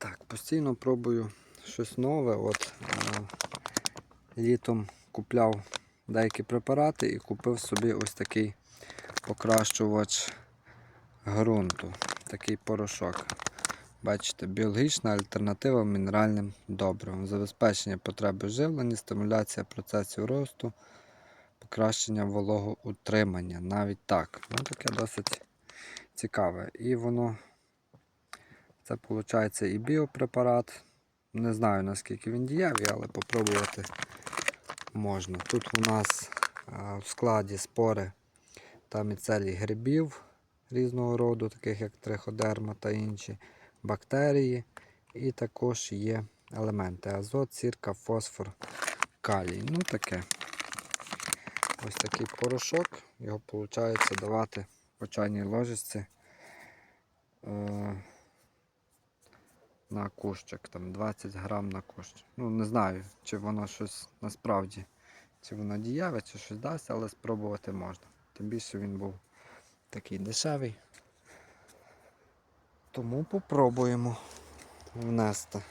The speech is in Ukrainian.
Так, постійно пробую щось нове. От е, літом купляв деякі препарати і купив собі ось такий покращувач ґрунту, такий порошок. Бачите, біологічна альтернатива мінеральним добривам, забезпечення потреби живлення, стимуляція процесів росту, покращення вологоутримання. Навіть так. Ну, таке досить цікаве. І воно, це виходить і біопрепарат. Не знаю наскільки він дієвий, але попробувати можна. Тут у нас в складі спори та міцелій грибів різного роду, таких як триходерма та інші бактерії. І також є елементи азот, сірка, фосфор, калій. Ну таке. Ось такий порошок. Його виходить давати по чайній ложечці е, на кущик, там 20 грам на кущ. Ну, не знаю, чи воно щось насправді, чи воно діяве, чи щось дасть, але спробувати можна. Тим більше він був такий дешевий. Тому попробуємо внести.